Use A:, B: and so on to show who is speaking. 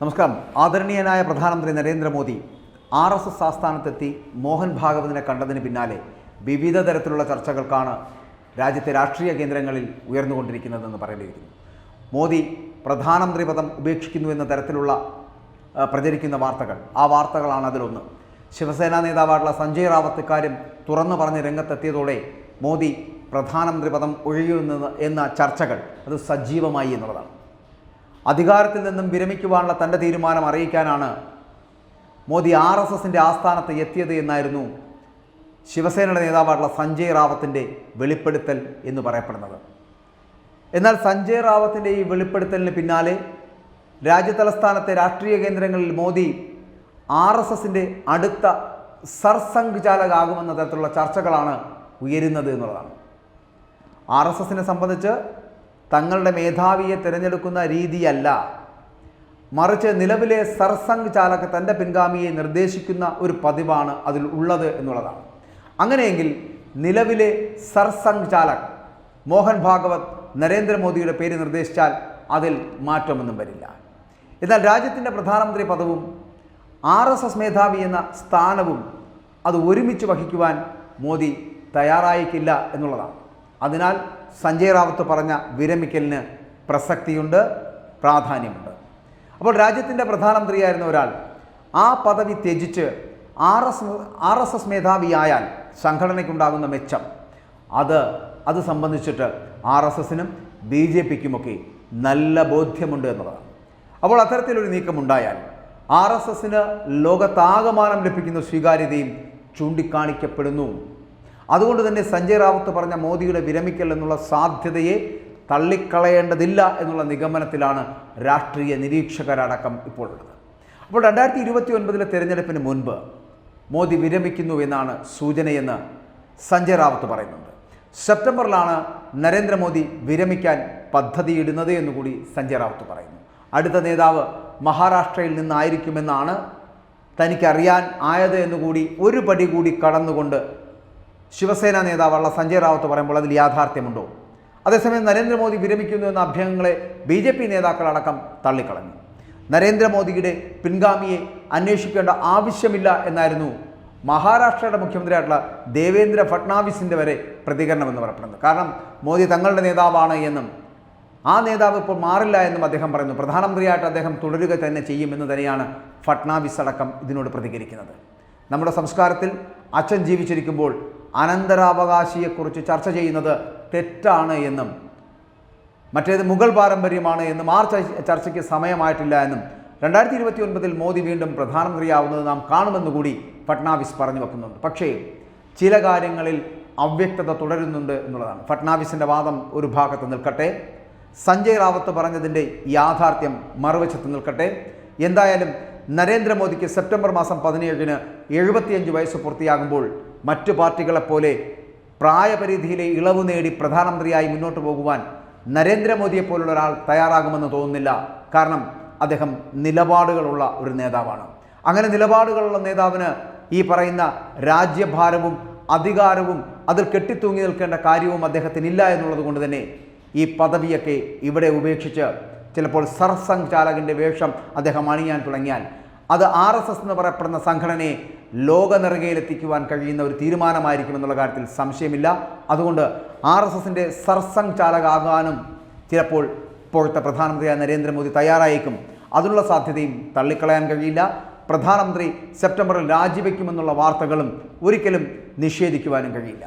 A: നമസ്കാരം. ആദരണീയനായ പ്രധാനമന്ത്രി നരേന്ദ്രമോദി ആർ എസ് എസ് ആസ്ഥാനത്തെത്തി മോഹൻ ഭാഗവതിനെ കണ്ടതിന് പിന്നാലെ വിവിധ തരത്തിലുള്ള ചർച്ചകൾക്കാണ് രാജ്യത്തെ രാഷ്ട്രീയ കേന്ദ്രങ്ങളിൽ ഉയർന്നുകൊണ്ടിരിക്കുന്നതെന്ന് പറയേണ്ടിയിരിക്കുന്നു. മോദി പ്രധാനമന്ത്രി പദം ഉപേക്ഷിക്കുന്നു എന്ന തരത്തിലുള്ള പ്രചരിക്കുന്ന വാർത്തകൾ. ആ വാർത്തകളാണ് അതിലൊന്ന്. ശിവസേനാ നേതാവായിട്ടുള്ള സഞ്ജയ് റാവത്ത് ഇക്കാര്യം തുറന്നു പറഞ്ഞ് രംഗത്തെത്തിയതോടെ മോദി പ്രധാനമന്ത്രി പദം ഒഴിയുന്നത് എന്ന ചർച്ചകൾ അത് സജീവമായി എന്നുള്ളതാണ്. അധികാരത്തിൽ നിന്നും വിരമിക്കുവാനുള്ള തന്റെ തീരുമാനം അറിയിക്കാനാണ് മോദി ആർ എസ് എസിന്റെ ആസ്ഥാനത്ത് എത്തിയത് എന്നായിരുന്നു ശിവസേനയുടെ നേതാവായിട്ടുള്ള സഞ്ജയ് റാവത്തിന്റെ വെളിപ്പെടുത്തൽ എന്ന് പറയപ്പെടുന്നത്. എന്നാൽ സഞ്ജയ് റാവത്തിന്റെ ഈ വെളിപ്പെടുത്തലിന് പിന്നാലെ രാജ്യതലസ്ഥാനത്തെ രാഷ്ട്രീയ കേന്ദ്രങ്ങളിൽ മോദി ആർ എസ് എസിന്റെ അടുത്ത സർസംഘ് ചാലകാകുമെന്ന തരത്തിലുള്ള ചർച്ചകളാണ് ഉയരുന്നത് എന്നുള്ളതാണ്. ആർ എസ് എസിനെ സംബന്ധിച്ച് തങ്ങളുടെ മേധാവിയെ തിരഞ്ഞെടുക്കുന്ന രീതിയല്ല. മറിച്ച് നിലവിലെ സർസംഘ് ചാലക് തന്റെ പിൻഗാമിയെ നിർദ്ദേശിക്കുന്ന ഒരു പതിവാണ് അതിൽ ഉള്ളത് എന്നുള്ളതാണ്. അങ്ങനെയെങ്കിൽ നിലവിലെ സർസംഘ് ചാലക് മോഹൻ ഭാഗവത് നരേന്ദ്രമോദിയുടെ പേര് നിർദ്ദേശിച്ചാൽ അതിൽ മാറ്റമൊന്നും വരില്ല. എന്നാൽ രാജ്യത്തിന്റെ പ്രധാനമന്ത്രി പദവും ആർ എസ് എസ് മേധാവി എന്ന സ്ഥാനവും അത് ഒരുമിച്ച് വഹിക്കുവാൻ മോദി തയ്യാറായിക്കില്ല എന്നുള്ളതാണ്. അതിനാൽ സഞ്ജയ് റാവത്ത് പറഞ്ഞ വിരമിക്കലിന് പ്രസക്തിയുണ്ട് പ്രാധാന്യമുണ്ട്. അപ്പോൾ രാജ്യത്തിന്റെ പ്രധാനമന്ത്രിയായിരുന്ന ഒരാൾ ആ പദവി ത്യജിച്ച് R S R S S മേധാവിയായാൽ സംഘടനയ്ക്കുണ്ടാകുന്ന മെച്ചം. അത് അത് സംബന്ധിച്ചിട്ട് ആർ എസ് എസിനും ബി ജെ പിക്കുമൊക്കെ നല്ല ബോധ്യമുണ്ട് എന്നതാണ്. അപ്പോൾ അത്തരത്തിലൊരു നീക്കമുണ്ടായാൽ ആർ എസ് എസിന് ലോകത്താകമാനം ലഭിക്കുന്ന സ്വീകാര്യതയും ചൂണ്ടിക്കാണിക്കപ്പെടുന്നു. അതുകൊണ്ട് തന്നെ സഞ്ജയ് റാവത്ത് പറഞ്ഞ മോദിയുടെ വിരമിക്കൽ എന്നുള്ള സാധ്യതയെ തള്ളിക്കളയേണ്ടതില്ല എന്നുള്ള നിഗമനത്തിലാണ് രാഷ്ട്രീയ നിരീക്ഷകരടക്കം ഇപ്പോൾ ഉള്ളത്. അപ്പോൾ രണ്ടായിരത്തി ഇരുപത്തി ഒൻപതിലെ തെരഞ്ഞെടുപ്പിന് മുൻപ് മോദി വിരമിക്കുന്നു എന്നാണ് സൂചനയെന്ന് സഞ്ജയ് റാവത്ത് പറയുന്നുണ്ട്. സെപ്റ്റംബറിലാണ് നരേന്ദ്രമോദി വിരമിക്കാൻ പദ്ധതിയിടുന്നത് എന്നുകൂടി സഞ്ജയ് റാവത്ത് പറയുന്നു. അടുത്ത നേതാവ് മഹാരാഷ്ട്രയിൽ നിന്നായിരിക്കുമെന്നാണ് തനിക്കറിയാൻ ആയത് എന്നുകൂടി ഒരു പടി കൂടി കടന്നുകൊണ്ട് ശിവസേന നേതാവുള്ള സഞ്ജയ് റാവത്ത് പറയുമ്പോൾ അതിൽ യാഥാർത്ഥ്യമുണ്ടോ? അതേസമയം നരേന്ദ്രമോദി വിരമിക്കുന്നു എന്ന അഭ്യങ്ങളെ ബി ജെ പി നേതാക്കളടക്കം തള്ളിക്കളഞ്ഞു. നരേന്ദ്രമോദിയുടെ പിൻഗാമിയെ അന്വേഷിക്കേണ്ട ആവശ്യമില്ല എന്നായിരുന്നു മഹാരാഷ്ട്രയുടെ മുഖ്യമന്ത്രിയായിട്ടുള്ള ദേവേന്ദ്ര ഫട്നാവിസിന്റെ വരെ പ്രതികരണം എന്ന് പറയപ്പെടുന്നത്. കാരണം മോദി തങ്ങളുടെ നേതാവാണ് എന്നും ആ നേതാവ് ഇപ്പോൾ മാറില്ല എന്നും അദ്ദേഹം പറയുന്നു. പ്രധാനമന്ത്രിയായിട്ട് അദ്ദേഹം തുടരുക തന്നെ ചെയ്യുമെന്ന് തന്നെയാണ് ഫട്നാവിസ് അടക്കം ഇതിനോട് പ്രതികരിക്കുന്നത്. നമ്മുടെ സംസ്കാരത്തിൽ അച്ഛൻ ജീവിച്ചിരിക്കുമ്പോൾ അനന്തരാവകാശിയെക്കുറിച്ച് ചർച്ച ചെയ്യുന്നത് തെറ്റാണ് എന്നും മറ്റേത് മുഗൾ പാരമ്പര്യമാണ് എന്നും ആ ചർച്ചയ്ക്ക് സമയമായിട്ടില്ല എന്നും രണ്ടായിരത്തി ഇരുപത്തി ഒൻപതിൽ മോദി വീണ്ടും പ്രധാനമന്ത്രിയാവുന്നത് നാം കാണുമെന്നുകൂടി ഫട്നാവിസ് പറഞ്ഞു വെക്കുന്നുണ്ട്. പക്ഷേ ചില കാര്യങ്ങളിൽ അവ്യക്തത തുടരുന്നുണ്ട് എന്നുള്ളതാണ്. ഫട്നാവിസിന്റെ വാദം ഒരു ഭാഗത്ത് നിൽക്കട്ടെ സഞ്ജയ് റാവത്ത് പറഞ്ഞതിന്റെ യാഥാർത്ഥ്യം മറുവശത്ത് നിൽക്കട്ടെ. എന്തായാലും നരേന്ദ്രമോദിക്ക് സെപ്റ്റംബർ മാസം പതിനേഴിന് എഴുപത്തിയഞ്ച് വയസ്സ് പൂർത്തിയാകുമ്പോൾ മറ്റു പാർട്ടികളെപ്പോലെ പ്രായപരിധിയിലെ ഇളവ് നേടി പ്രധാനമന്ത്രിയായി മുന്നോട്ട് പോകുവാൻ നരേന്ദ്രമോദിയെ പോലുള്ള ഒരാൾ തയ്യാറാകുമെന്ന് തോന്നുന്നില്ല. കാരണം അദ്ദേഹം നിലപാടുകളുള്ള ഒരു നേതാവാണ്. അങ്ങനെ നിലപാടുകളുള്ള നേതാവിന് ഈ പറയുന്ന രാജ്യഭാരവും അധികാരവും അതിൽ കെട്ടിത്തൂങ്ങി നിൽക്കേണ്ട കാര്യവും അദ്ദേഹത്തിനില്ല എന്നുള്ളത് കൊണ്ട് തന്നെ ഈ പദവിയൊക്കെ ഇവിടെ ഉപേക്ഷിച്ച് ചിലപ്പോൾ സർസംഘ് ചാലകന്റെ വേഷം അദ്ദേഹം അണിയാൻ തുടങ്ങിയാൽ അത് ആർ എസ് എസ് എന്ന് പറയപ്പെടുന്ന സംഘടനയെ ലോക നെറുകയിലെത്തിക്കുവാൻ കഴിയുന്ന ഒരു തീരുമാനമായിരിക്കും എന്നുള്ള കാര്യത്തിൽ സംശയമില്ല. അതുകൊണ്ട് ആർ എസ് എസിന്റെ സർസംഘ് ചാലകാകാനും ചിലപ്പോൾ ഇപ്പോഴത്തെ പ്രധാനമന്ത്രിയായ നരേന്ദ്രമോദി തയ്യാറായേക്കും. അതിനുള്ള സാധ്യതയും തള്ളിക്കളയാൻ കഴിയില്ല. പ്രധാനമന്ത്രി സെപ്റ്റംബറിൽ രാജിവെക്കുമെന്നുള്ള വാർത്തകളും ഒരിക്കലും നിഷേധിക്കുവാനും കഴിയില്ല.